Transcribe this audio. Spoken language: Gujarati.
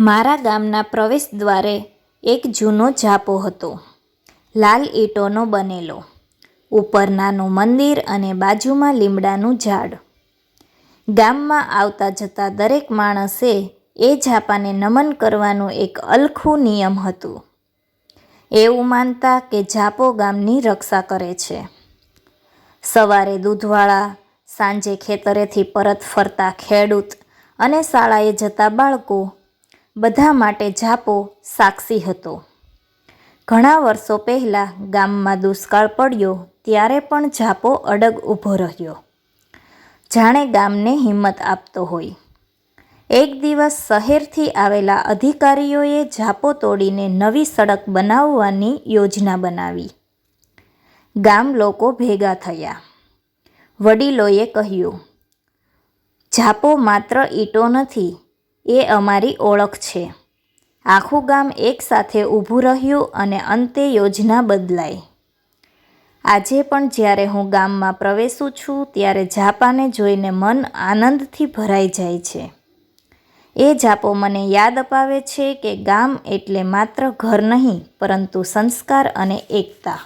મારા ગામના પ્રવેશ દ્વારે એક જૂનો ઝાપો હતો. લાલ ઈંટોનો બનેલો. ઉપર નાનું મંદિર અને બાજુમાં લીમડાનું ઝાડ. ગામમાં આવતા જતા દરેક માણસે એ ઝાપાને નમન કરવાનું એક અલખું નિયમ હતું. એવું માનતા કે ઝાપો ગામની રક્ષા કરે છે. સવારે દૂધવાળા, સાંજે ખેતરેથી પરત ફરતા ખેડૂત અને શાળાએ જતા બાળકો બધા માટે ઝાપો સાક્ષી હતો. ઘણા વર્ષો પહેલાં ગામમાં દુષ્કાળ પડ્યો ત્યારે પણ ઝાપો અડગ ઊભો રહ્યો. જાણે ગામને હિંમત આપતો હોય. એક દિવસ શહેરથી આવેલા અધિકારીઓએ ઝાપો તોડીને નવી સડક બનાવવાની યોજના બનાવી. ગામ લોકો ભેગા થયા. વડીલોએ કહ્યું ઝાપો માત્ર ઈંટો નથી એ અમારી ઓળખ છે. આખું ગામ એકસાથે ઊભું રહ્યું અને અંતે યોજના બદલાઈ. આજે પણ જ્યારે હું ગામમાં પ્રવેશું છું, ત્યારે ઝાપાને જોઈને મન આનંદથી ભરાઈ જાય છે. એ ઝાપો મને યાદ અપાવે છે કે ગામ એટલે માત્ર ઘર નહીં, પરંતુ સંસ્કાર અને એકતા.